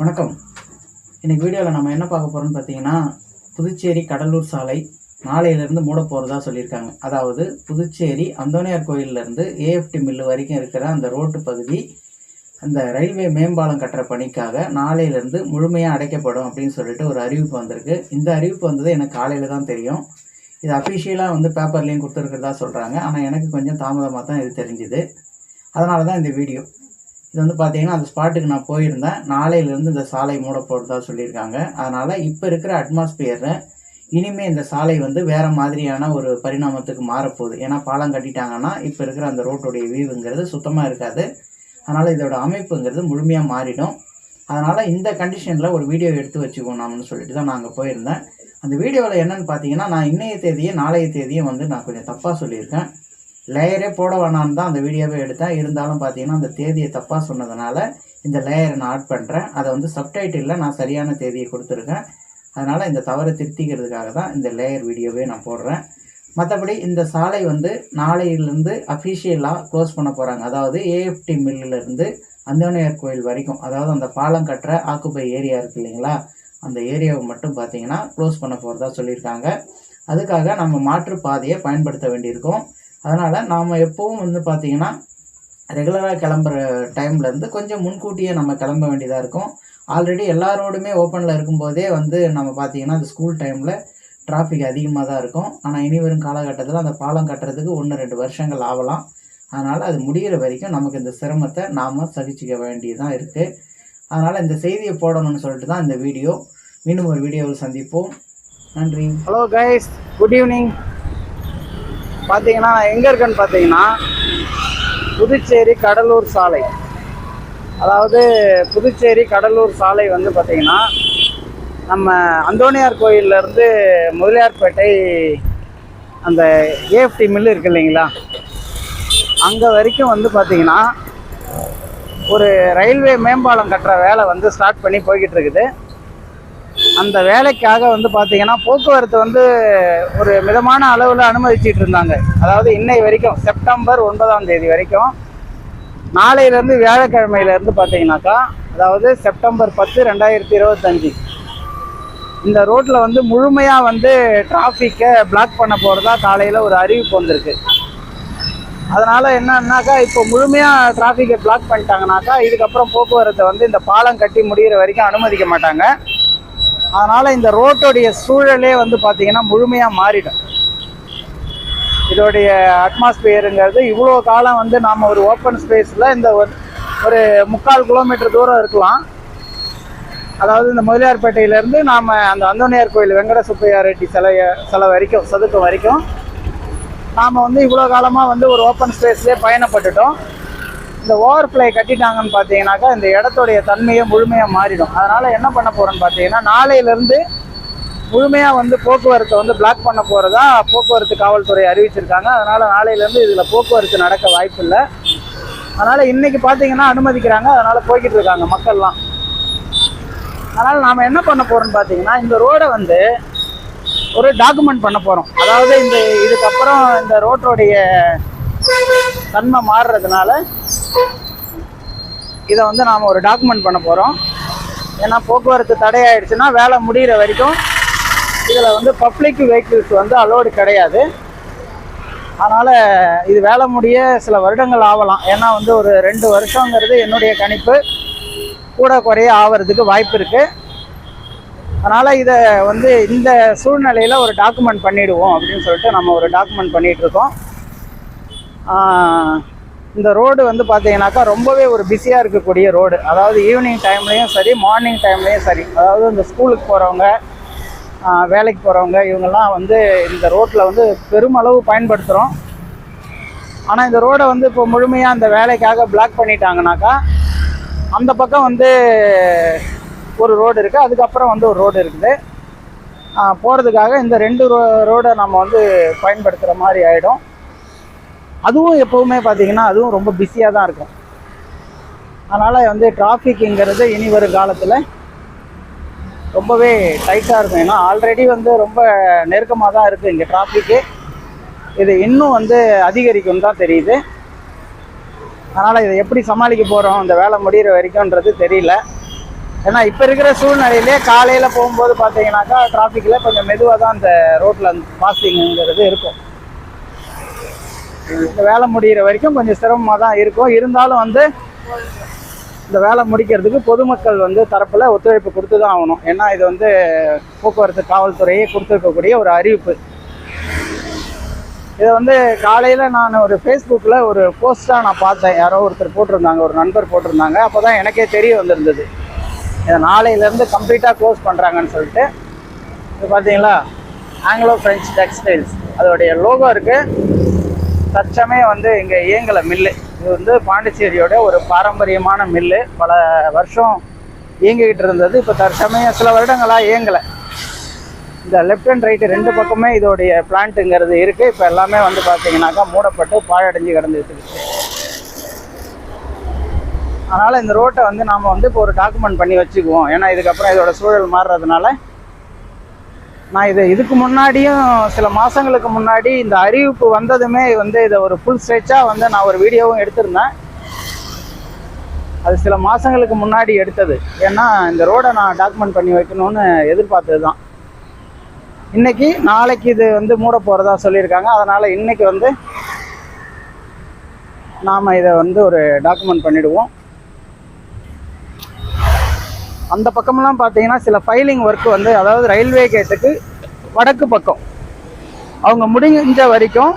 வணக்கம். இன்னைக்கு வீடியோவில் நம்ம என்ன பார்க்க போகிறோம்னு பார்த்தீங்கன்னா புதுச்சேரி கடலூர் சாலை நாளையிலேருந்து மூட போகிறதா சொல்லியிருக்காங்க. அதாவது புதுச்சேரி அந்தோனியார் கோயிலிருந்து ஏஎஃப்டி மில்லு வரைக்கும் இருக்கிற அந்த ரோட்டு பகுதி அந்த ரயில்வே மேம்பாலம் கட்டுற பணிக்காக நாளையிலேருந்து முழுமையாக அடைக்கப்படும் அப்படின்னு சொல்லிட்டு ஒரு அறிவிப்பு வந்திருக்கு. இந்த அறிவிப்பு வந்தது எனக்கு காலையில் தான் தெரியும். இது அஃபிஷியலாக வந்து பேப்பர்லேயும் கொடுத்துருக்கிறதா சொல்கிறாங்க ஆனால் எனக்கு கொஞ்சம் தாமதமாக தான் இது தெரிஞ்சுது. அதனால தான் இந்த வீடியோ இது வந்து பார்த்தீங்கன்னா அந்த ஸ்பாட்டுக்கு நான் போயிருந்தேன். நாளையிலேருந்து இந்த சாலை மூட சொல்லியிருக்காங்க. அதனால் இப்போ இருக்கிற அட்மாஸ்பியரில் இனிமே இந்த சாலை வந்து வேறு மாதிரியான ஒரு பரிணாமத்துக்கு மாறப்போகுது. ஏன்னா பாலம் கட்டிட்டாங்கன்னா இப்போ இருக்கிற அந்த ரோட்டுடைய வியூவுங்கிறது சுத்தமாக இருக்காது. அதனால் இதோட அமைப்புங்கிறது முழுமையாக மாறிடும். அதனால் இந்த கண்டிஷனில் ஒரு வீடியோ எடுத்து வச்சுக்கோம் நாம்னு சொல்லிட்டு தான் நான் அங்கே போயிருந்தேன். அந்த வீடியோவில் என்னென்னு பார்த்தீங்கன்னா நான் இன்னைய தேதியை நாளைய தேதியும் வந்து நான் கொஞ்சம் தப்பாக சொல்லியிருக்கேன். லேயரே போட வேணான்னு தான் அந்த வீடியோவே எடுத்தேன். இருந்தாலும் பார்த்தீங்கன்னா அந்த தேதியை தப்பாக சொன்னதுனால இந்த லேயரை நான் ஆட் பண்ணுறேன் அதை வந்து சப்டைட்டிலில் நான் சரியான தேதியை கொடுத்துருக்கேன். அதனால் இந்த தவறை திருத்திக்கிறதுக்காக தான் இந்த லேயர் வீடியோவே நான் போடுறேன். மற்றபடி இந்த சாலை வந்து நாளையிலேருந்து அஃபிஷியலாக க்ளோஸ் பண்ண போகிறாங்க அதாவது ஏஎஃப்டி மில்லிலேருந்து அந்தோனியார் கோயில் வரைக்கும். அதாவது அந்த பாலம் கட்டுற ஆக்குப்பை ஏரியா இருக்குது இல்லைங்களா? அந்த ஏரியாவை மட்டும் பார்த்தீங்கன்னா க்ளோஸ் பண்ண போகிறதா சொல்லியிருக்காங்க. அதுக்காக நம்ம மாற்று பாதையை பயன்படுத்த வேண்டியிருக்கும். அதனால் நாம் எப்போவும் வந்து பார்த்திங்கன்னா ரெகுலராக கிளம்புற டைம்லேருந்து கொஞ்சம் முன்கூட்டியே நம்ம கிளம்ப வேண்டியதாக இருக்கும். ஆல்ரெடி எல்லா ரோடுமே ஓப்பனில் இருக்கும்போதே வந்து நம்ம பார்த்திங்கன்னா அந்த ஸ்கூல் டைமில் டிராஃபிக் அதிகமாக தான் இருக்கும். ஆனால் இனி வரும் காலகட்டத்தில் அந்த பாலம் கட்டுறதுக்கு ஒன்று ரெண்டு வருஷங்கள் ஆகலாம். அதனால் அது முடிகிற வரைக்கும் நமக்கு இந்த சிரமத்தை நாம் சகிச்சிக்க வேண்டியதாக இருக்குது அதனால் இந்த செய்தியை போடணும்னு சொல்லிட்டு தான் இந்த வீடியோ. மீண்டும் ஒரு வீடியோவில் சந்திப்போம். நன்றி. ஹலோ கைஸ் குட் ஈவினிங் பார்த்தீங்கன்னா நான் எங்கே இருக்கேன்னு பார்த்தீங்கன்னா புதுச்சேரி கடலூர் சாலை. அதாவது புதுச்சேரி கடலூர் சாலை வந்து பார்த்தீங்கன்னா நம்ம அந்தோனியார் கோயிலேருந்து முதலியார்பேட்டை அந்த ஏஎஃப்டி மில்லு இருக்கு இல்லைங்களா? அங்கே வரைக்கும் வந்து பார்த்தீங்கன்னா ஒரு ரயில்வே மேம்பாலம் கட்டுற வேலை வந்து ஸ்டார்ட் பண்ணி போய்கிட்டு இருக்குது. அந்த வேலைக்காக வந்து பார்த்தீங்கன்னா போக்குவரத்து வந்து ஒரு மிதமான அளவில் அனுமதிச்சிட்டு இருந்தாங்க. அதாவது இன்னை வரைக்கும் செப்டம்பர் ஒன்பதாம் தேதி வரைக்கும் நாளையிலேருந்து வியாழக்கிழமையிலேருந்து பார்த்தீங்கன்னாக்கா அதாவது செப்டம்பர் பத்து ரெண்டாயிரத்தி இருபத்தஞ்சி இந்த ரோட்டில் வந்து முழுமையாக வந்து டிராஃபிக்கை பிளாக் பண்ண போகிறதா காலையில் ஒரு அறிவிப்பு வந்திருக்கு. அதனால் என்னன்னாக்கா இப்போ முழுமையாக டிராஃபிக்கை பிளாக் பண்ணிட்டாங்கனாக்கா இதுக்கப்புறம் போக்குவரத்தை வந்து இந்த பாலம் கட்டி முடிகிற வரைக்கும் அனுமதிக்க மாட்டாங்க. அதனால் இந்த ரோட்டோடைய சூழலே வந்து பார்த்திங்கன்னா முழுமையாக மாறிடும். இதோடைய அட்மாஸ்பியருங்கிறது இவ்வளோ காலம் வந்து நாம் ஒரு ஓப்பன் ஸ்பேஸில் இந்த ஒரு ஒரு முக்கால் கிலோமீட்டர் தூரம் இருக்கலாம். அதாவது இந்த முதலியார்பேட்டையிலேருந்து நாம் அந்த அந்தோனியார் கோயில் வெங்கட சுப்பையா ரெட்டி சிலைய சிலை வரைக்கும் சதுக்கம் வரைக்கும் நாம் வந்து இவ்வளோ காலமாக வந்து ஒரு ஓப்பன் ஸ்பேஸ்லேயே பயணப்பட்டுட்டோம். இந்த ஓவர் ஃப்ளை கட்டிட்டாங்கன்னு பார்த்தீங்கன்னாக்கா இந்த இடத்துடைய தன்மையை முழுமையாக மாறிடும். அதனால் என்ன பண்ண போகிறோன்னு பார்த்தீங்கன்னா நாளையிலேருந்து முழுமையாக வந்து போக்குவரத்தை வந்து பிளாக் பண்ண போகிறதா போக்குவரத்து காவல்துறை அறிவிச்சிருக்காங்க. அதனால் நாளையிலேருந்து இதில் போக்குவரத்து நடக்க வாய்ப்பு இல்லை. அதனால் இன்றைக்கி பார்த்தீங்கன்னா அனுமதிக்கிறாங்க. அதனால் போய்கிட்டு இருக்காங்க மக்கள்லாம். அதனால் நாம் என்ன பண்ண போகிறோம்னு பார்த்தீங்கன்னா இந்த ரோடை வந்து ஒரு டாக்குமெண்ட் பண்ண போகிறோம் அதாவது இந்த இதுக்கப்புறம் இந்த ரோட்டோடைய தன்மை மாறுறதுனால இதை வந்து நாம் ஒரு டாக்குமெண்ட் பண்ண போகிறோம் ஏன்னா போக்குவரத்து தடையாயிடுச்சுன்னா வேலை முடிகிற வரைக்கும் இதில் வந்து பப்ளிக் வெஹிக்கிள்ஸ் வந்து அலோடு கிடையாது. அதனால் இது வேலை முடிய சில வருடங்கள் ஆகலாம். ஏன்னா வந்து ஒரு ரெண்டு வருஷங்கிறது என்னுடைய கணிப்பு. கூட குறைய ஆகிறதுக்கு வாய்ப்பு இருக்குது அதனால் இதை வந்து இந்த சூழ்நிலையில் ஒரு டாக்குமெண்ட் பண்ணிவிடுவோம் அப்படின்னு சொல்லிட்டு நம்ம ஒரு டாக்குமெண்ட் பண்ணிகிட்ருக்கோம் இந்த ரோடு வந்து பார்த்தீங்கன்னாக்கா ரொம்பவே ஒரு பிஸியாக இருக்கக்கூடிய ரோடு. அதாவது ஈவினிங் டைம்லேயும் சரி மார்னிங் டைம்லேயும் சரி. அதாவது இந்த ஸ்கூலுக்கு போகிறவங்க வேலைக்கு போகிறவங்க இவங்கெல்லாம் வந்து இந்த ரோட்டில் வந்து பெருமளவு பயன்படுத்துகிறோம் ஆனால் இந்த ரோடை வந்து இப்போ முழுமையாக அந்த வேலைக்காக பிளாக் பண்ணிட்டாங்கனாக்கா அந்த பக்கம் வந்து ஒரு ரோடு இருக்குது அதுக்கப்புறம் வந்து ஒரு ரோடு இருக்குது. போகிறதுக்காக இந்த ரெண்டு ரோ ரோடை நம்ம வந்து பயன்படுத்துகிற மாதிரி ஆகிடும் அதுவும் எப்போவுமே பார்த்தீங்கன்னா அதுவும் ரொம்ப பிஸியாக தான் இருக்கும். அதனால் வந்து டிராஃபிக்குங்கிறது இனி வரும் காலத்தில் ரொம்பவே டைட்டாக இருக்கும். ஏன்னா ஆல்ரெடி வந்து ரொம்ப நெருக்கமாக தான் இருக்குது இங்கே டிராஃபிக்கு இது இன்னும் வந்து அதிகரிக்கும் தான் தெரியுது. அதனால் இதை எப்படி சமாளிக்க போகிறோம் இந்த வேலை முடிகிற வரைக்கும்ன்றது தெரியல. ஏன்னா இப்போ இருக்கிற சூழ்நிலையிலே காலையில் போகும்போது பார்த்தீங்கன்னாக்கா டிராஃபிக்கில் கொஞ்சம் மெதுவாக தான் அந்த ரோட்டில் பாசிங்கிறது இருக்கும். இந்த வேலை முடிகிற வரைக்கும் கொஞ்சம் சிரமமாக தான் இருக்கும். இருந்தாலும் வந்து இந்த வேலை முடிக்கிறதுக்கு பொதுமக்கள் வந்து தரப்பில் ஒத்துழைப்பு கொடுத்து தான் ஆகணும். ஏன்னா இது வந்து போக்குவரத்து காவல்துறையே கொடுத்துருக்கக்கூடிய ஒரு அறிவிப்பு. இதை வந்து காலையில் நான் ஒரு ஃபேஸ்புக்கில் ஒரு போஸ்ட்டாக நான் பார்த்தேன். யாரோ ஒருத்தர் போட்டிருந்தாங்க ஒரு நண்பர் போட்டிருந்தாங்க. அப்போ தான் எனக்கே தெரிய வந்திருந்தது. இதை நாளையிலேருந்து கம்ப்ளீட்டாக க்ளோஸ் பண்ணுறாங்கன்னு சொல்லிட்டு. இது பார்த்தீங்களா ஆங்கிலோ ஃப்ரெஞ்ச் டெக்ஸ்டைல்ஸ். அதோடைய லோகோ இருக்குது தற்சமயம் வந்து இங்கே இயங்கலை மில்லு. இது வந்து பாண்டிச்சேரியோட ஒரு பாரம்பரியமான மில்லு. பல வருஷம் இயங்கிக்கிட்டு இருந்தது. இப்போ தற்சமயம் சில வருடங்களாக இயங்கலை. இந்த லெஃப்ட் அண்ட் ரைட்டு ரெண்டு பக்கமே இதோடைய பிளான்ட்டுங்கிறது இருக்குது இப்போ எல்லாமே வந்து பார்த்தீங்கன்னாக்கா மூடப்பட்டு பாழடைஞ்சு கிடந்துட்டு இருக்கு. அதனால் இந்த ரோட்டை வந்து நாம் வந்து இப்போ ஒரு டாக்குமெண்ட் பண்ணி வச்சுக்குவோம். ஏன்னா இதுக்கப்புறம் இதோட சூழல் மாறுறதுனால நான் இது இதுக்கு முன்னாடியும் சில மாதங்களுக்கு முன்னாடி இந்த அறிவிப்பு வந்ததுமே வந்து இதை ஒரு ஃபுல் ஸ்ட்ரெச்சாக வந்து நான் ஒரு வீடியோவும் எடுத்திருந்தேன். அது சில மாதங்களுக்கு முன்னாடி எடுத்தது. ஏன்னா இந்த ரோடை நான் டாக்குமெண்ட் பண்ணி வைக்கணும்னு எதிர்பார்த்தது தான் இன்றைக்கி நாளைக்கு இது வந்து மூட போகிறதா சொல்லியிருக்காங்க. அதனால் இன்றைக்கி வந்து நாம் இதை வந்து ஒரு டாக்குமெண்ட் பண்ணிவிடுவோம் அந்த பக்கமெல்லாம் பார்த்தீங்கன்னா சில ஃபைலிங் ஒர்க் வந்து அதாவது ரயில்வே கேட்டுக்கு வடக்கு பக்கம். அவங்க முடிஞ்ச வரைக்கும்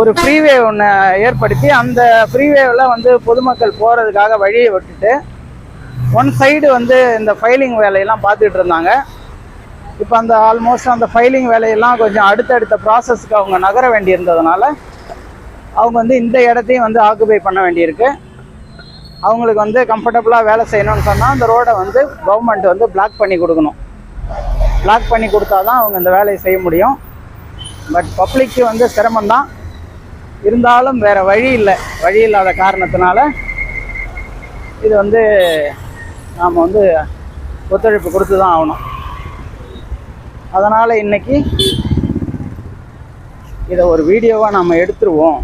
ஒரு ஃப்ரீவே ஒன்று ஏற்படுத்தி அந்த ஃப்ரீவேவில் வந்து பொதுமக்கள் போகிறதுக்காக வழியை விட்டுட்டு ஒன் சைடு வந்து இந்த ஃபைலிங் வேலையெல்லாம் பார்த்துட்டு இருந்தாங்க. இப்போ அந்த ஆல்மோஸ்ட் அந்த ஃபைலிங் வேலையெல்லாம் கொஞ்சம் அடுத்தடுத்த ப்ராசஸ்க்கு அவங்க நகர வேண்டியிருந்ததுனால அவங்க வந்து இந்த இடத்தையும் வந்து ஆக்குபை பண்ண வேண்டியிருக்கு. அவங்களுக்கு வந்து கம்ஃபர்டபுளாக வேலை செய்யணும்னு சொன்னால் அந்த ரோடை வந்து கவர்மெண்ட் வந்து பிளாக் பண்ணி கொடுக்கணும். பிளாக் பண்ணி கொடுத்தா தான் அவங்க இந்த வேலையை செய்ய முடியும். பட் பப்ளிக்கு வந்து சிரமம்தான். இருந்தாலும் வேறு வழி இல்லை. வழி இல்லாத காரணத்தினால இது வந்து நாம் வந்து ஒத்துழைப்பு கொடுத்து தான் ஆகணும். அதனால் இன்றைக்கி இதை ஒரு வீடியோவாக நாம் எடுத்துருவோம்.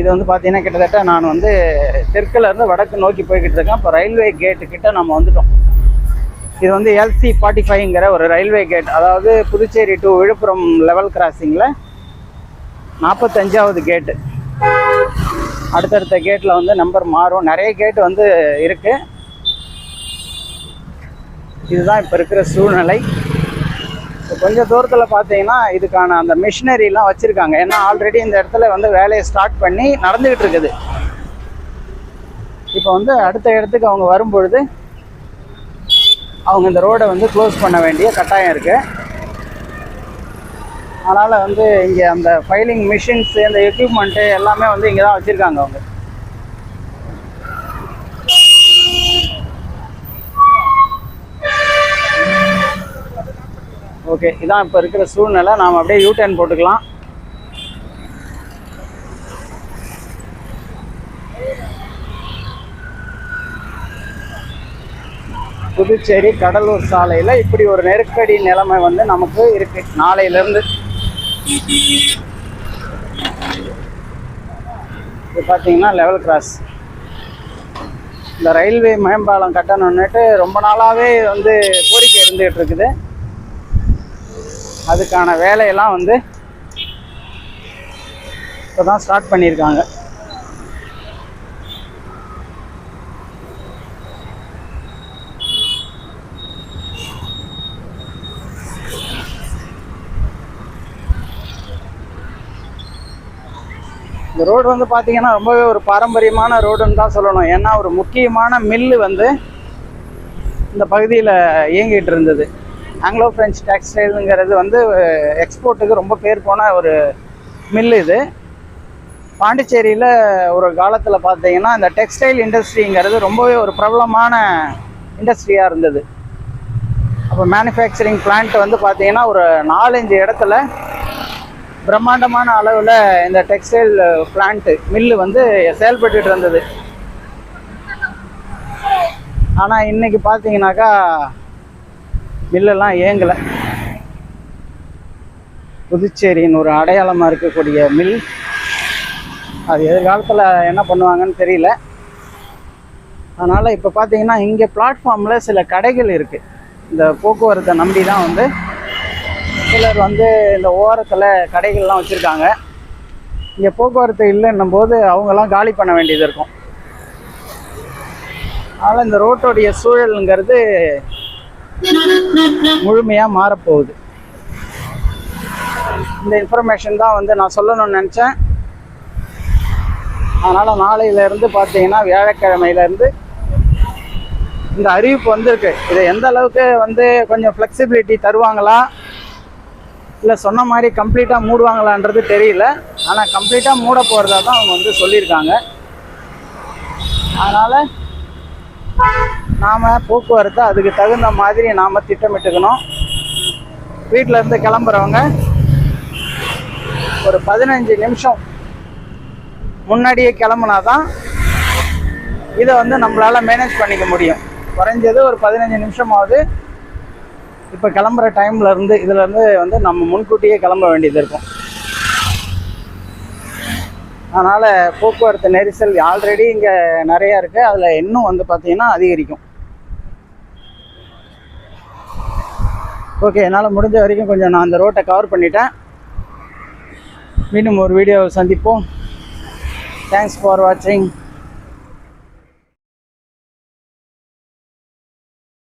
இது வந்து பார்த்தீங்கன்னா கிட்டத்தட்ட நான் வந்து தெற்குலேருந்து வடக்கு நோக்கி போய்கிட்டு இருக்கேன். இப்போ ரயில்வே கேட்டுக்கிட்ட நம்ம வந்துட்டோம். இது வந்து எல்சி ஃபார்ட்டி ஃபைவ்ங்கிற ஒரு ரயில்வே கேட் அதாவது புதுச்சேரி டு விழுப்புரம் லெவல் கிராசிங்கில் நாற்பத்தஞ்சாவது கேட்டு அடுத்தடுத்த கேட்டில் வந்து நம்பர் மாறும். நிறைய கேட்டு வந்து இருக்குது இதுதான் இப்போ இருக்கிற சூழ்நிலை. கொஞ்சம் தூரத்தில் பார்த்தீங்கன்னா இதுக்கான அந்த மிஷினரிலாம் வச்சுருக்காங்க. ஏன்னா ஆல்ரெடி இந்த இடத்துல வந்து வேலையை ஸ்டார்ட் பண்ணி நடந்துக்கிட்டு இருக்குது. இப்போ வந்து அடுத்த இடத்துக்கு அவங்க வரும்பொழுது அவங்க இந்த ரோடை வந்து க்ளோஸ் பண்ண வேண்டிய கட்டாயம் இருக்குது அதனால் வந்து இங்கே அந்த ஃபைலிங் மிஷின்ஸு இந்த எக்யூப்மெண்ட்டு எல்லாமே வந்து இங்கே தான் வச்சுருக்காங்க அவங்க. ஓகே இதான் இப்போ இருக்கிற சூழ்நிலை. நாம் அப்படியே யூடர்ன் போட்டுக்கலாம். புதுச்சேரி கடலூர் சாலையில் இப்படி ஒரு நெருக்கடி நிலைமை வந்து நமக்கு இருக்கு. நாளையிலேருந்து. இது பார்த்தீங்கன்னா லெவல் கிராஸ் இந்த ரயில்வே மேம்பாலம் கட்டணுன்னுட்டு ரொம்ப நாளாகவே வந்து கோரிக்கை இருந்துகிட்டு இருக்குது. அதுக்கான வேலையெல்லாம் வந்து இப்போ தான் ஸ்டார்ட் பண்ணியிருக்காங்க. இந்த ரோடு வந்து பார்த்தீங்கன்னா ரொம்பவே ஒரு பாரம்பரியமான ரோடுன்னு தான் சொல்லணும். ஏன்னா ஒரு முக்கியமான மில்லு வந்து இந்த பகுதியில் இயங்கிட்டு இருந்தது. ஆங்கிலோ ஃப்ரெஞ்ச் டெக்ஸ்டைலுங்கிறது வந்து எக்ஸ்போர்ட்டுக்கு ரொம்ப பேர் போன ஒரு மில்லு இது. பாண்டிச்சேரியில் ஒரு காலத்தில் பார்த்தீங்கன்னா இந்த டெக்ஸ்டைல் இண்டஸ்ட்ரிங்கிறது ரொம்பவே ஒரு பிரபலமான இண்டஸ்ட்ரியாக இருந்தது. அப்போ மேனுஃபேக்சரிங் பிளான்ட் வந்து பார்த்தீங்கன்னா ஒரு நாலஞ்சு இடத்துல பிரம்மாண்டமான அளவில் இந்த டெக்ஸ்டைல் பிளான்ட்டு மில்லு வந்து செயல்பட்டுட்டு இருந்தது. ஆனால் இன்னைக்கு பார்த்தீங்கன்னாக்கா மில்லெல்லாம் இயங்கலை புதுச்சேரியின் ஒரு அடையாளமாக இருக்கக்கூடிய மில். அது எதிர்காலத்தில் என்ன பண்ணுவாங்கன்னு தெரியல. அதனால் இப்போ பார்த்தீங்கன்னா இங்கே பிளாட்ஃபார்மில் சில கடைகள் இருக்குது இந்த போக்குவரத்தை நம்பி தான் வந்து சிலர் வந்து இந்த ஓரத்தில் கடைகள்லாம் வச்சுருக்காங்க. இங்கே போக்குவரத்து இல்லைன்னும் போது அவங்கெல்லாம் காலி பண்ண வேண்டியது இருக்கும். அதனால் இந்த ரோட்டோடைய சூழலுங்கிறது முழுமையாக மாறப்போகுது. இந்த இன்ஃபர்மேஷன் தான் வந்து நான் சொல்லணும்னு நினச்சேன். அதனால் நாளையிலேருந்து பார்த்தீங்கன்னா வியாழக்கிழமையிலேருந்து இந்த அறிவிப்பு வந்திருக்கு. இதை எந்த அளவுக்கு வந்து கொஞ்சம் ஃப்ளெக்சிபிலிட்டி தருவாங்களா? இல்லை சொன்ன மாதிரி கம்ப்ளீட்டாக மூடுவாங்களான்றது தெரியல. ஆனால் கம்ப்ளீட்டாக மூட போகிறதா தான் அவங்க வந்து சொல்லியிருக்காங்க. அதனால் நாம் போக்குவரத்தை அதுக்கு தகுந்த மாதிரி நாம் திட்டமிட்டுக்கணும். வீட்டிலேருந்து கிளம்புறவங்க ஒரு பதினஞ்சு நிமிஷம் முன்னாடியே கிளம்புனா தான் இதை வந்து நம்மளால் மேனேஜ் பண்ணிக்க முடியும். குறைஞ்சது ஒரு பதினஞ்சு நிமிஷமாவது இப்போ கிளம்புற டைம்லேருந்து இதிலேருந்து வந்து நம்ம முன்கூட்டியே கிளம்ப வேண்டியது இருக்கும். அதனால் போக்குவரத்து நெரிசல் ஆல்ரெடி இங்கே நிறையா இருக்குது அதில் இன்னும் வந்து பார்த்தீங்கன்னா அதிகரிக்கும். ஓகே என்னால் முடிஞ்ச வரைக்கும் கொஞ்சம் நான் அந்த ரோட்டை கவர் பண்ணிட்டேன். மீண்டும் ஒரு வீடியோவை சந்திப்போம். தேங்க்ஸ் ஃபார் வாட்சிங்